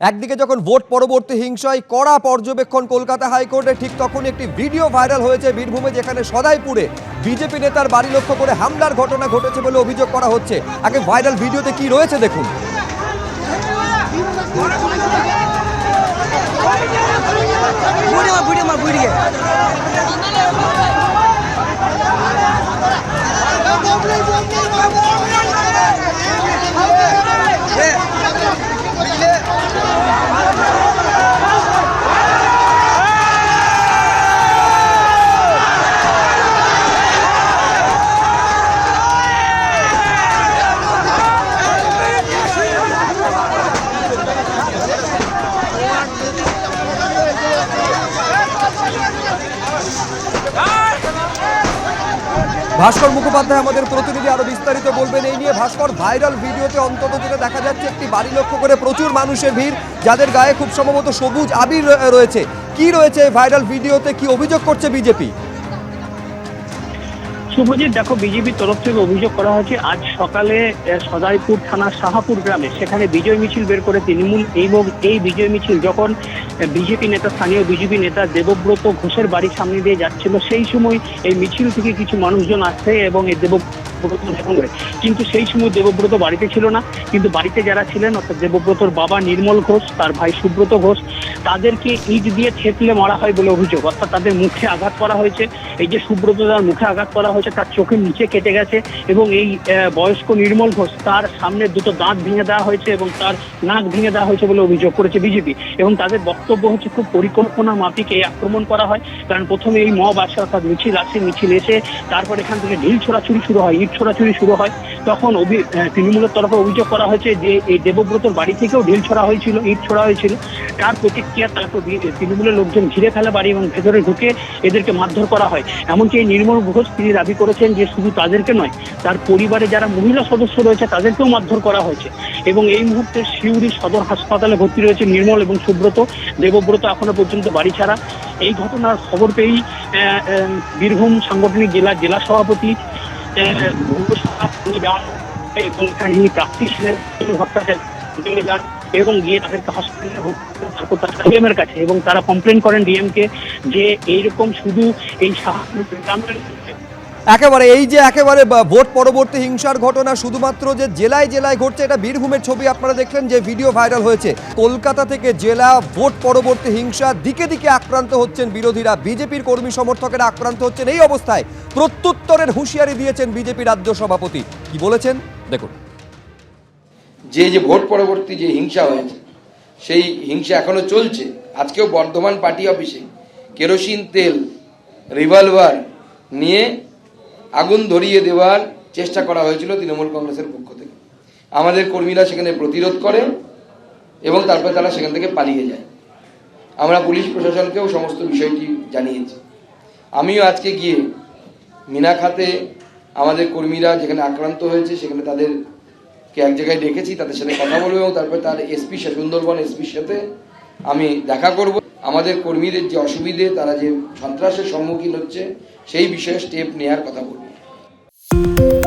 একদিকে যখন ভোট পরবর্তী হিংসায় কড়া পর্যবেক্ষণ কলকাতা হাইকোর্টে, ঠিক তখন একটি ভিডিও ভাইরাল হয়েছে বীরভূমে, যেখানে সদাইপুরে বিজেপি নেতার বাড়ি লক্ষ্য করে হামলার ঘটনা ঘটেছে বলে অভিযোগ করা হচ্ছে। আগে ভাইরাল ভিডিওতে কি রয়েছে দেখুন। বুড়ি মার বুড়ি ভাস্কর মুখোপাধ্যায় আমাদের প্রতিনিধি আরও বিস্তারিত বলবেন। এই নিয়ে ভাস্কর ভাইরাল ভিডিওতে অন্তত যেটা দেখা যাচ্ছে, একটি বাড়ি লক্ষ্য করে প্রচুর মানুষের ভিড়, যাদের গায়ে খুব সম্ভবত সবুজ আবির রয়ে- রয়েছে। কি রয়েছে ভাইরাল ভিডিওতে? কি অভিযোগ করছে বিজেপি? শুভজিৎ, দেখো বিজেপির তরফ থেকে অভিযোগ করা হয়েছে, আজ সকালে সদাইপুর থানার শাহাপুর গ্রামে সেখানে বিজয় মিছিল বের করে তৃণমূল এবং এই বিজয় মিছিল যখন বিজেপি নেতা, স্থানীয় বিজেপি নেতা দেবব্রত ঘোষের বাড়ির সামনে দিয়ে যাচ্ছিল, সেই সময় এই মিছিল থেকে কিছু মানুষজন আসছে এবং এই দেবব্রত দেখা করে। কিন্তু সেই সময় দেবব্রত বাড়িতে ছিল না। কিন্তু বাড়িতে যারা ছিলেন, অর্থাৎ দেবব্রতর বাবা নির্মল ঘোষ, তার ভাই সুব্রত ঘোষ, তাদেরকে ইট দিয়ে থেতলে মারা হয় বলে অভিযোগ। অর্থাৎ তাদের মুখে আঘাত করা হয়েছে। এই যে সুব্রত তার মুখে আঘাত করা হয়েছে, তার চোখের নিচে কেটে গেছে এবং এই বয়স্ক নির্মল ঘোষ তার সামনে দুটো দাঁত ভেঙে দেওয়া হয়েছে এবং তার নাক ভেঙে দেওয়া হয়েছে বলে অভিযোগ করেছে বিজেপি। এবং তাদের বক্তব্য হচ্ছে খুব পরিকল্পনা মাফিক এই আক্রমণ করা হয়। কারণ প্রথমে এই মব আসে, অর্থাৎ মিছিল আসে, মিছিল এসে তারপর এখান থেকে ঢিল ছোড়াছুড়ি শুরু হয় ইট ছোড়াছুরি শুরু হয়। তখন অভি- তৃণমূলের তরফে অভিযোগ করা হয়েছে যে এই দেবব্রতর বাড়ি থেকেও ঢিল ছড়া হয়েছিল, ইট ছোড়া হয়েছিল। তার প্রতিক্রিয়া তারপর তৃণমূলের লোকজন ঘিরে ফেলে বাড়ি এবং ভেতরে ঢুকে এদেরকে মারধর করা হয়। এমনকি এই নির্মল ঘোষ তিনি দাবি করেছেন যে, শুধু তাদেরকে নয়, তার পরিবারে যারা মহিলা সদস্য রয়েছে, তাদেরকেও মারধর করা হয়েছে। এবং এই মুহূর্তে শিউরি সদর হাসপাতালে ভর্তি রয়েছে নির্মল এবং সুব্রত। দেবব্রত এখনও পর্যন্ত বাড়ি ছাড়া। এই ঘটনার খবর পেয়েই বীরভূম সাংগঠনিক জেলা জেলা সভাপতি যান এবং গিয়ে হসপিটালে ভর্তি তারা ডিএম এর কাছে, এবং তারা কমপ্লেন করেন ডিএমকে যে এইরকম শুধু এই সাহায্য একেবারে, এই যে একেবারে ভোট পরবর্তী হিংসার ঘটনা, শুধুমাত্র যে জেলায় জেলায় ঘটছে, এটা বীরভূমের ছবি আপনারা দেখলেন যে ভিডিও ভাইরাল হয়েছে। কলকাতা থেকে জেলা ভোট পরবর্তী হিংসা দিকে দিকে আক্রান্ত হচ্ছেন বিরোধীরা। বিজেপির কর্মী সমর্থকেরা আক্রান্ত হচ্ছেন এই অবস্থায়। প্রত্যুত্তরের হুঁশিয়ারি দিয়েছেন বিজেপি রাজ্য সভাপতি। কি বলেছেন? দেখুন। যে যে ভোট পরবর্তী যে হিংসা হয়েছে, সেই হিংসা এখনও চলছে। আজকেও বর্ধমান পার্টি অফিসে কেরোসিন তেল, রিভলভার নিয়ে আগুন ধরিয়ে দেওয়ার চেষ্টা করা হয়েছিল তৃণমূল কংগ্রেসের পক্ষ থেকে। আমাদের কর্মীরা সেখানে প্রতিরোধ করে এবং তারপরে তারা সেখান থেকে পালিয়ে যায়। আমরা পুলিশ প্রশাসনকেও সমস্ত বিষয়টি জানিয়েছি। আমিও আজকে গিয়ে মিনাখাতে আমাদের কর্মীরা যেখানে আক্রান্ত হয়েছে সেখানে তাদেরকে এক জায়গায় ডেকেছি, তাদের সাথে কথা বলব এবং তারপরে তার এসপি, সুন্দরবন এসপির সাথে আমি দেখা করব। আমাদের কর্মীদের যে অসুবিধে, তারা যে সন্ত্রাসের সম্মুখীন হচ্ছে, সেই বিষয়ে স্টেপ নেওয়ার কথা বলব।